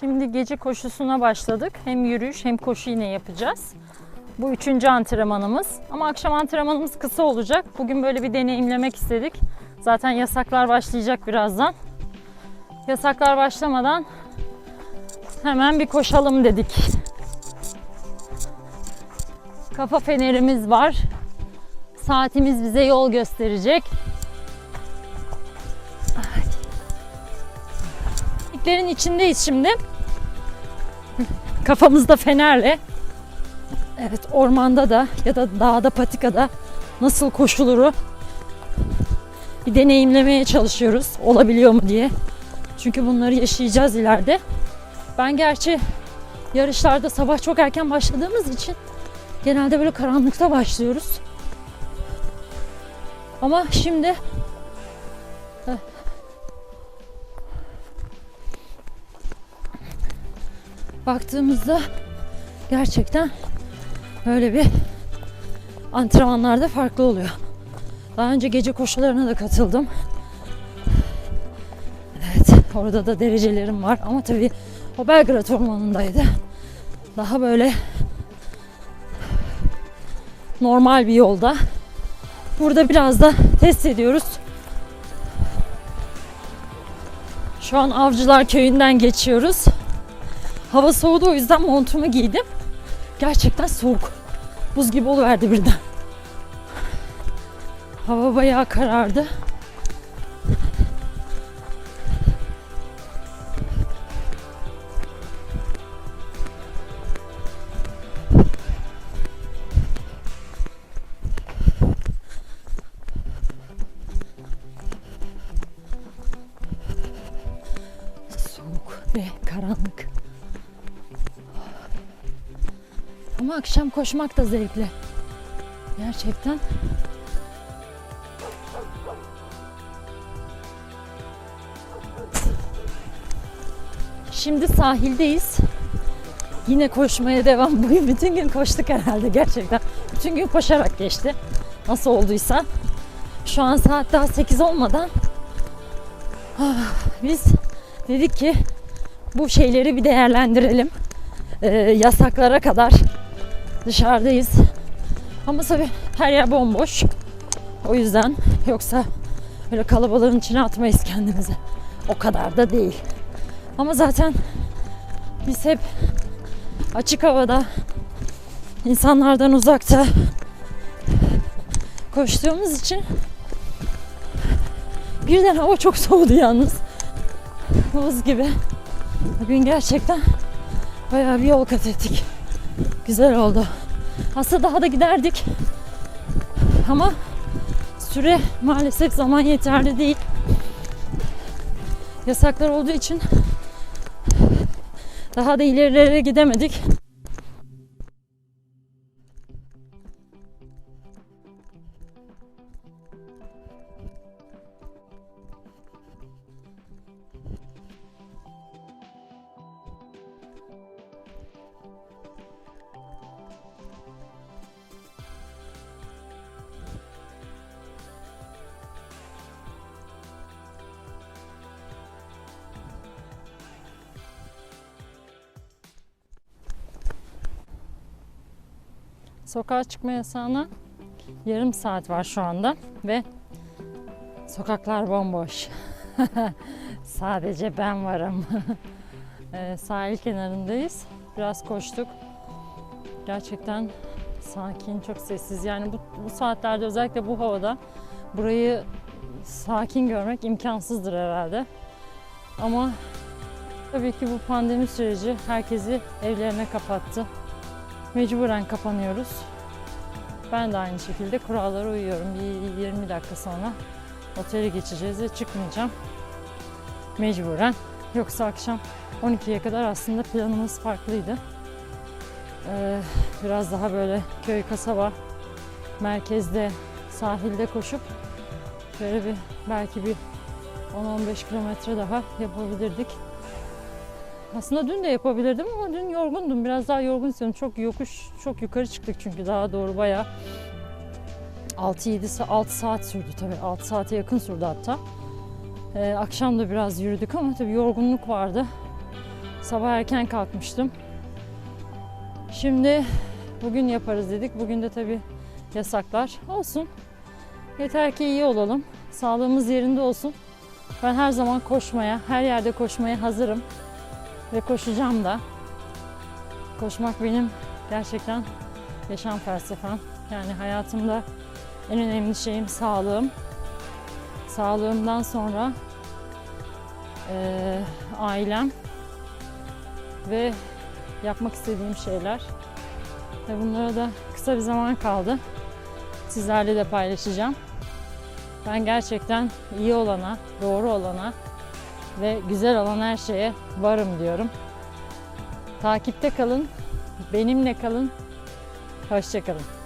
Şimdi gece koşusuna başladık. Hem yürüyüş hem koşu yine yapacağız. Bu üçüncü antrenmanımız. Ama akşam antrenmanımız kısa olacak. Bugün böyle bir deneyimlemek istedik. Zaten yasaklar başlayacak birazdan. Yasaklar başlamadan hemen bir koşalım dedik. Kafa fenerimiz var. Saatimiz bize yol gösterecek. İlklerin içindeyiz şimdi. Kafamızda fenerle. Evet ormanda da ya da dağda patikada nasıl koşuluru bir deneyimlemeye çalışıyoruz. Olabiliyor mu diye. Çünkü bunları yaşayacağız ileride. Ben gerçi yarışlarda sabah çok erken başladığımız için genelde böyle karanlıkta başlıyoruz. Ama şimdi baktığımızda gerçekten öyle bir antrenmanlarda farklı oluyor. Daha önce gece koşularına da katıldım. Evet, orada da derecelerim var ama tabii o Belgrad Ormanı'ndaydı. Daha böyle normal bir yolda. Burada biraz da test ediyoruz. Şu an Avcılar Köyü'nden geçiyoruz. Hava soğudu o yüzden montumu giydim. Gerçekten soğuk. Buz gibi oluverdi birden. Hava bayağı karardı. Soğuk ve karanlık. Ama akşam koşmak da zevkli. Gerçekten. Şimdi sahildeyiz. Yine koşmaya devam. Bugün bütün gün koştuk herhalde gerçekten. Bütün gün koşarak geçti. Nasıl olduysa. Şu an saat daha 8 olmadan ah, biz dedik ki bu şeyleri bir değerlendirelim. Ee, yasaklara kadar dışarıdayız. Ama tabii her yer bomboş. O yüzden yoksa böyle kalabalığın içine atmayız kendimizi. O kadar da değil. Ama zaten biz hep açık havada insanlardan uzakta koştuğumuz için birden hava çok soğudu yalnız. Buz gibi. Bugün gerçekten bayağı bir yol kat ettik. Güzel oldu. Aslında daha da giderdik. Ama süre maalesef zaman yeterli değil. Yasaklar olduğu için daha da ilerilere gidemedik. Sokağa çıkma yasağına yarım saat var şu anda ve sokaklar bomboş. Sadece ben varım. Ee, sahil kenarındayız. Biraz koştuk. Gerçekten sakin, çok sessiz. Yani bu, bu saatlerde özellikle bu havada burayı sakin görmek imkansızdır herhalde. Ama tabii ki bu pandemi süreci herkesi evlerine kapattı. Mecburen kapanıyoruz. Ben de aynı şekilde kurallara uyuyorum. Bir 20 dakika sonra otele geçeceğiz ve çıkmayacağım. Mecburen. Yoksa akşam 12'ye kadar aslında planımız farklıydı. Ee, biraz daha böyle köy, kasaba, merkezde, sahilde koşup böyle bir belki bir 10-15 kilometre daha yapabilirdik. Aslında dün de yapabilirdim ama dün yorgundum. Biraz daha yorgun hissediyorum. Çok yokuş, çok yukarı çıktık çünkü daha doğru bayağı 6-7 6 saat sürdü tabii. 6 saate yakın sürdü hatta. Ee, akşam da biraz yürüdük ama tabii yorgunluk vardı. Sabah erken kalkmıştım. Şimdi bugün yaparız dedik. Bugün de tabii yasaklar. Olsun. Yeter ki iyi olalım. Sağlığımız yerinde olsun. Ben her zaman koşmaya, her yerde koşmaya hazırım. Ve koşacağım da. Koşmak benim gerçekten yaşam felsefem. Yani hayatımda en önemli şeyim sağlığım. Sağlığımdan sonra eee, ailem ve yapmak istediğim şeyler. Ve bunlara da kısa bir zaman kaldı. Sizlerle de paylaşacağım. Ben gerçekten iyi olana, doğru olana ve güzel olan her şeye varım diyorum. Takipte kalın, benimle kalın, hoşçakalın.